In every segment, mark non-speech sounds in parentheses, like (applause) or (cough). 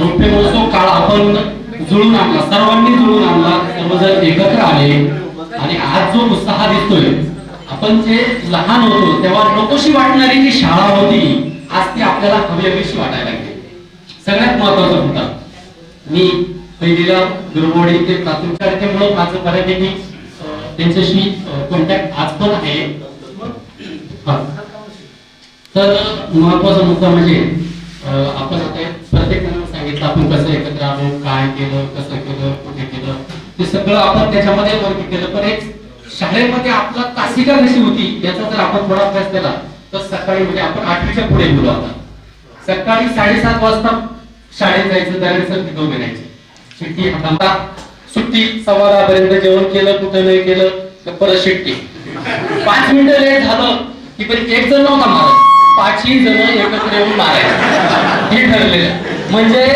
रौप्य महोत्सव काळ आपण जुळून आणला सर्वांनी जुळून आणला सर्वजण एकत्र आले. आणि आज जो उत्साह दिसतोय आपण जे लहान होतो तेव्हा नकोशी वाटणारी जी शाळा होती आज ती आपल्याला हवी हवीशी वाटायला लागली. सगळ्यात महत्त्वाचा मुद्दा मी पहिलीला गुरुवाडी ते प्राथमिक माझं बऱ्यापैकी त्यांच्याशी कॉन्टॅक्ट आज पण आहे. तर महत्त्वाचा मुद्दा म्हणजे आपण आता प्रत्येक सांगितलं आपण कसं एकत्र आलो काय केलं कसं केलं कुठे केलं. ते सगळं आपण त्याच्यामध्ये वर्ग केलं. पण एक शाळेमध्ये आपला तासिका कशी होती याचा जर आपण थोडा अभ्यास केला तर सकाळी म्हणजे आपण आठवीच्या पुढे गेलो आता. सकाळी साडेसात वाजता शाळेत जायचं दरडसर तिथं उभे राहायचे सुट्टी सुट्टी सव्वा जेवण केलं कुठं नाही केलं तर परत शिट्टी. पाच मिनिटं लेट झालं की पण एक जण नव्हता मारत. पाचही जण एकत्र येऊन मारायचं. हे ठरलेलं. म्हणजे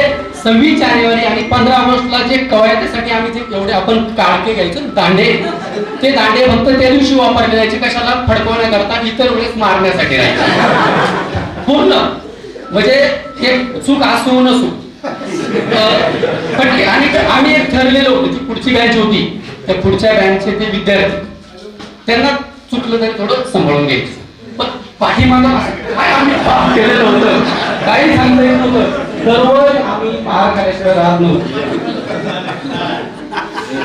सव्वीस जानेवारी आणि पंधरा ऑगस्टला जे कवायतीसाठी आम्ही जे एवढे आपण काळके घ्यायचो दांडे ते दांडे फक्त त्या दिवशी वापरले जायचे कशाला फडकवण्याकरता इतर वेळेस मारण्यासाठी राहायचे पूर्ण. म्हणजे हे चूक असो नसू पण आणि आम्ही एक ठरलेलो होतो ती पुढची बँच होती. त्या पुढच्या बँचचे ते विद्यार्थी त्यांना चुकलं तरी थोडं सांभाळून घ्यायचं. पण पाठीमागं काय आम्ही पाप केलेलं होतं? काही सांगता येत नव्हतं. दररोज आम्ही पार केल्याशिवाय राहत नव्हतो.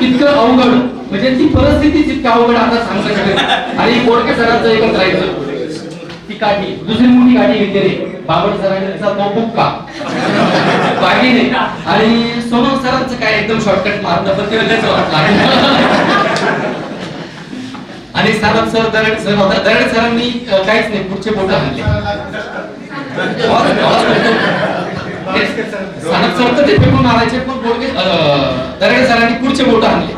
इतकं अवघड. म्हणजे ती परिस्थिती जितकं अवघड आता सांगता शकत आणि बोडके सरांचं एकच राहायचं ती काठी दुसरी मोठी काठी घेतली रे. बाबड सरांचा तो बुक्का. बाकी नाही. आणि सोनम सरांचं काय एकदम शॉर्टकट मारलं पण ते वाटलं. आणि सानप सर दरड सर होता. दरड सरांनी काहीच नाही. पुढचे बोट आणले (laughs) सानप सर तर ते फेकून मारायचे पण बोडके अं, सरांनी पुढचे बोट आणले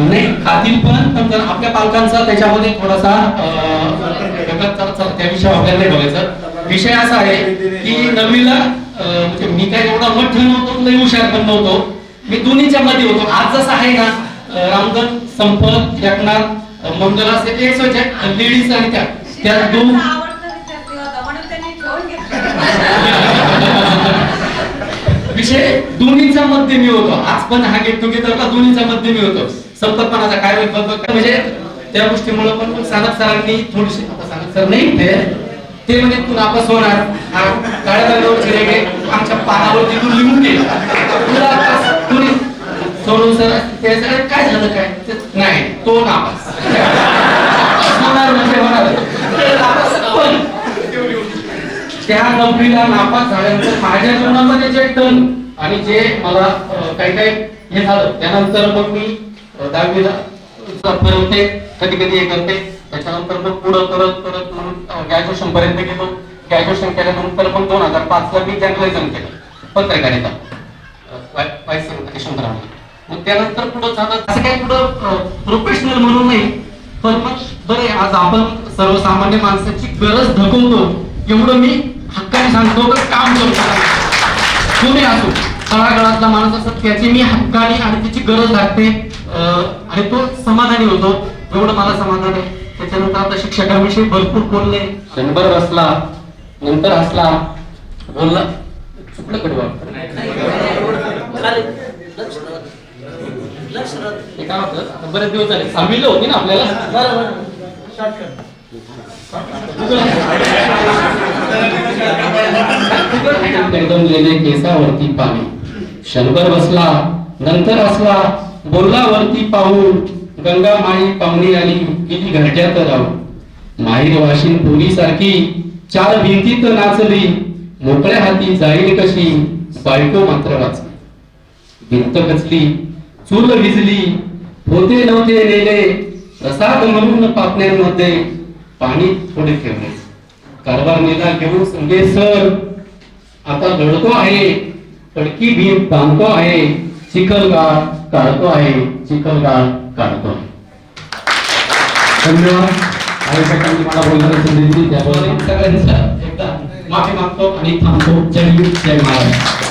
नाही खातील पण पण जर आपल्या पालकांचा त्याच्यामध्ये थोडासा त्या विषयावर आपल्याला नाही बघायचं विषय असा आहे की नववीला म्हणजे मी काय एवढा मठ नव्हतो नाही हुशार पण नव्हतो. मी दोन्हीच्या मध्ये होतो. आज जसं आहे ना अं, रामधन संपत एकनाथ अं, मंगल असे ते लेडीज आणि त्या. त्या दोन विषय दोन्हीच्या मध्ये मी होतो. आज पण हा गेट टुगेदरला दोन्हीचा मध्ये मी होतो. संपतपणाचा काय होईल बघ म्हणजे त्या गोष्टीमुळे पण मग सानप सरांनी थोडीशी आता सानप सर नाही ते म्हणजे तू नापास होणार. हा काळ्या दगडावरचे रेगे आमच्या पानावरती तू लिहून घे. तुला नापास. सोडून सर ते काय झालं काय? नाही तो नापास. (laughs) होणार म्हणजे होणार ते नापास पण त्या नोकरीला नापास झाल्यानंतर माझ्या जीवनामध्ये जे टन आणि जे मला काही काही हे झालं त्यानंतर मग मी दहावीला फिरवते कधी कधी हे करते. त्याच्यानंतर मग पुढं करत करत म्हणून ग्रॅज्युएशन पर्यंत गेलो. ग्रॅज्युएशन केल्यानंतर मग दोन हजार पाच ला मी जर्नलिझम केलं पत्रकारिता. वाईस यशवंतराव मग त्यानंतर पुढं झालं असं काही पुढं प्रोफेशनल म्हणून नाही पण मग बरे आज आपण सर्वसामान्य माणसाची गरज धकवतो एवढं मी सांगतो का काम करतो कोणी असो. तळागाळातला माणूस असत त्याची मी हक्काने आणि त्याची गरज लागते. आणि तो समाधानी होतो. एवढं मला समाधान आहे. त्याच्यानंतर आता शिक्षकांविषयी भरपूर बोलले शंभर बसला नंतर हसला. बोलला चुकलं कडवा. काय होतं? आता बरेच दिवस झाले. सहावीला होती ना आपल्याला? एकदम केसावरती पाणी. शंकर बसला नंतर असला बोलला वरती पाहून गंगा माई पाहुणी आली किती घरट्यात राहू. माहीर वाशिन पोरी सारखी चार भिंतीत नाचली मोकळ्या हाती जाईल कशी बायको मात्र वाचली. भिंत कचली चूल विजली होते नव्हते नेले प्रसाद म्हणून पापण्यांमध्ये पाणी थोडे ठेवले. कारभार नेला घेऊन संगे सर आता लढतो आहे. पडकी भीम बांधतो आहे. चिखलगार काढतो आहे. चिखलगार काढतो आहे. धन्यवाद. आयोजकांनी मला बोलण्याची संधी दिली. त्याबद्दल सगळ्यांचं एकदा माफी मागतो आणि थांबतो. जय जय महाराज